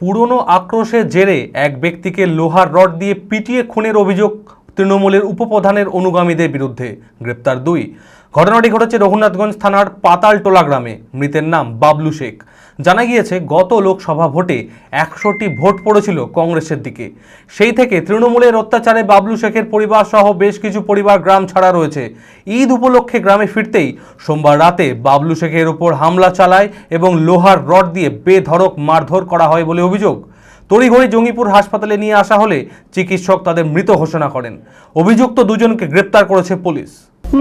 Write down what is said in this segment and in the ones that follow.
পুরনো আক্রোশের জেরে এক ব্যক্তিকে লোহার রড দিয়ে পিটিয়ে খুনের অভিযোগ তৃণমূলের উপপ্রধানের অনুগামীদের বিরুদ্ধে। গ্রেপ্তার দুই। ঘটনাটি ঘটেছে রঘুনাথগঞ্জ থানার পাতালটোলা গ্রামে। মৃতের নাম বাবলু শেখ। জানা গিয়েছে, গত লোকসভা ভোটে একশোটি ভোট পড়েছিল কংগ্রেসের দিকে। সেই থেকে তৃণমূলের অত্যাচারে বাবলু শেখের পরিবার সহ বেশ কিছু পরিবার গ্রাম ছাড়া রয়েছে। ঈদ উপলক্ষে গ্রামে ফিরতেই সোমবার রাতে বাবলু শেখের উপর হামলা চালায় এবং লোহার রড দিয়ে বেধড়ক মারধর করা হয় বলে অভিযোগ। তড়িঘড়ি জঙ্গিপুর হাসপাতালে নিয়ে আসা হলে চিকিৎসক তাদের মৃত ঘোষণা করেন। অভিযুক্ত দুজনকে গ্রেপ্তার করেছে পুলিশ।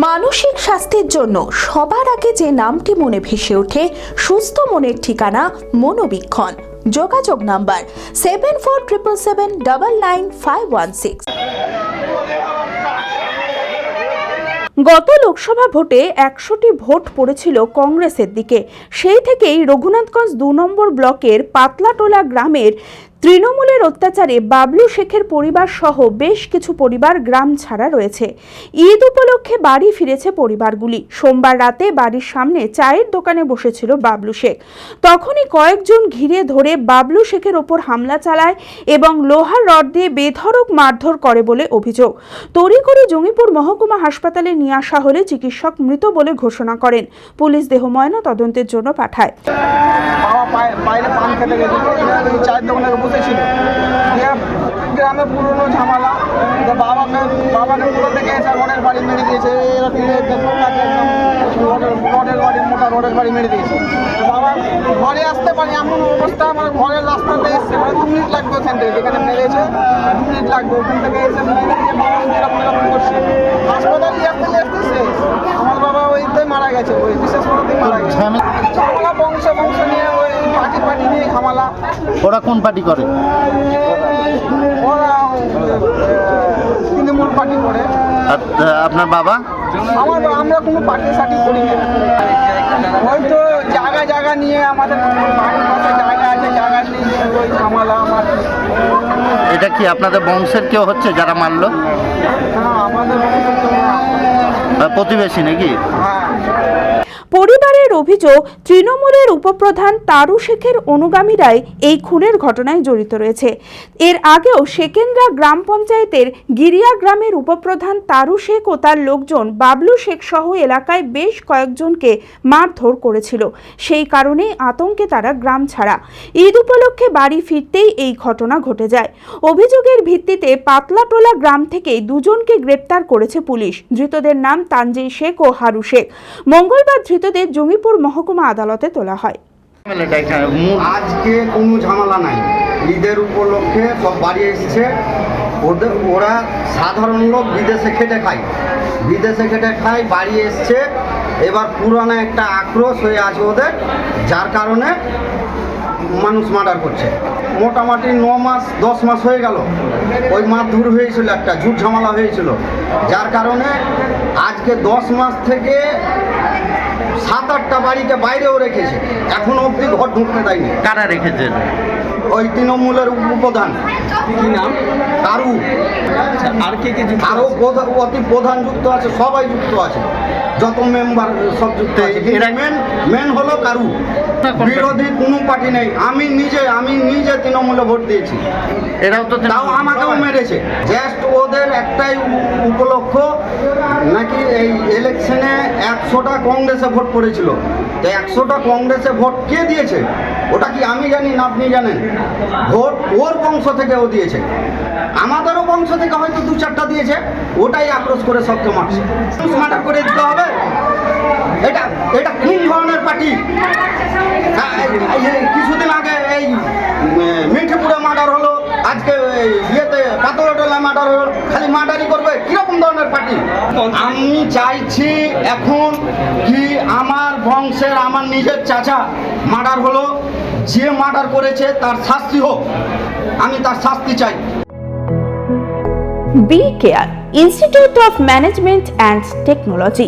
মানসিক স্বাস্থ্যের জন্য সবার আগে যে নামটি মনে ভেসে ওঠে, সুস্থ মনের ঠিকানা মনোবীক্ষণ। যোগাযোগ number seven four triple seven double nine five one six গত লোকসভা ভোটে একশোটি ভোট পড়েছিল কংগ্রেসের দিকে। সেই থেকেই রঘুনাথগঞ্জ দু নম্বর ব্লকের পাতলাটোলা গ্রামের তৃণমূলের অত্যাচারে বাবলু শেখের পরিবার সহ বেশ কিছু পরিবার গ্রাম ছাড়া রয়েছে। ঈদ উপলক্ষে বাড়ি ফিরেছে পরিবারগুলি। সোমবার রাতে বাড়ির সামনে চায়ের দোকানে বসেছিল বাবলু শেখ। তখনই কয়েকজন ঘিরে ধরে বাবলু শেখের ওপর হামলা চালায় এবং লোহার রড দিয়ে বেধড়ক মারধর করে বলে অভিযোগ। তড়িঘড়ি জঙ্গিপুর মহকুমা হাসপাতালে নিয়ে আসা হলে চিকিৎসক মৃত বলে ঘোষণা করেন। পুলিশ দেহ ময়না তদন্তের জন্য পাঠায়। বসেছিল দিয়ে গ্রামে পুরনো ঝামেলা। তো বাবাকে বাবাকে পুরো থেকে এসে রডের বাড়ি মেরে দিয়েছে? রডের বাড়ি মোটা রডের বাড়ি মেরে দিয়েছে। বাবা ঘরে আসতে পারি এমন অবস্থা আমার ঘরের রাস্তাতে এসছে। মানে দু মিনিট লাগবে ওখান থেকে যেখানে মেরেছে দু মিনিট লাগবে। ওখান থেকে এসে করছে। হাসপাতাল নিয়ে আসতে আসতে শেষ। আমার বাবা ওইতে মারা গেছে ওই বিশেষ করে মারা গেছে। বংশ বংশ নিয়ে ওরা কোন পার্টি করে? তৃণমূল পার্টি করে আপনার বাবা? আমার আমরা কোনো পার্টি সার্টি করি না হয়তো জায়গা জায়গা নিয়ে আমাদের বাড়ির পাশে জায়গা আছে জায়গা নিয়ে ওই ঝামেলা আমার এটা কি আপনাদের বংশের কেউ হচ্ছে যারা মারলো? আমাদের প্রতিবেশী নাকি? হ্যাঁ। পরিবারের অভিযোগ, তৃণমূলের উপপ্রধান তারু শেখের অনুগামীরাই এই খুনের ঘটনায় জড়িত রয়েছে। এর আগেও শেকেন্দ্রা গ্রাম পঞ্চায়েতের গিরিয়া গ্রামের উপপ্রধান তারু শেখ ও তার লোকজন বাবলু শেখ সহ এলাকায় বেশ কয়েকজনকে মারধর করেছিল। সেই কারণেই আতঙ্কে তারা গ্রাম ছাড়া। ঈদ উপলক্ষে বাড়ি ফিরতেই এই ঘটনা ঘটে যায়। অভিযোগের ভিত্তিতে পাতলাটোলা গ্রাম থেকে দুজনকে গ্রেপ্তার করেছে পুলিশ। ধৃতদের নাম তানজিল শেখ ও হারু শেখ। মঙ্গলবার ধৃতদের জঙ্গিপুর মহকুমা আদালতে তোলা হয়। আজকে কোনো ঝামেলা নাই। ঈদের উপলক্ষে সব বাড়ি এসছে। ওদের, ওরা সাধারণ লোক বিদেশে খেটে খায়। বিদেশে খেটে খায়, বাড়ি এসছে। এবার পুরানো একটা আক্রোশ হয়ে আছে ওদের, যার কারণে মানুষ মার্ডার করছে। মোটামুটি ন মাস, দশ মাস হয়ে গেল। ওই মারধর হয়েছিল একটা, ঝুট ঝামেলা হয়েছিল। যার কারণে আজকে দশ মাস থেকে সাত আটটা বাড়িকে বাইরেও রেখেছে। এখনও অবধি ঘর ঢুকতে দেয়নি। কারা রেখেছেন ওই তৃণমূলের উপপ্রধান। কি নাম? কারু আর কে কে আরও অতি প্রধান যুক্ত আছে সবাই যুক্ত আছে। যত মেম্বার সব যুক্ত আছে। মেন মেন হলো কারু। বিরোধী কোনো পার্টি নেই। আমি নিজে আমি নিজে তৃণমূলে ভোট দিয়েছি। এরাও তো তাও আমাকেও মেরেছে। জাস্ট ওদের একটাই উপলক্ষ। নাকি এই ইলেকশনে একশোটা কংগ্রেসে ভোট পড়েছিল? তো একশোটা কংগ্রেসে ভোট কে দিয়েছে? ওটা কি আমি জানি না আপনি জানেন? ভোট ওর বংশ থেকে ও দিয়েছে। আমাদেরও বংশ থেকে হয়তো দু চারটা দিয়েছে। ওটাই আক্রোশ করে সবকে মারছে। মার্ডার করে দিতে হবে। এটা এটা কোন ধরনের পার্টি? কিছুদিন আগে এই মিঠেপুরে মার্ডার হলো। আজকে ইয়েতে পাতলাটোলা মার্ডার হলো। খালি মার্ডারই করবে। ধরনের পার্টি। আমি চাইছি এখন কি আমার বংশের, আমার নিজের চাচা মার্ডার হলো, যে মার্ডার করেছে তার শাস্তি হোক। আমি তার শাস্তি চাই। B Care Institute of Management and Technology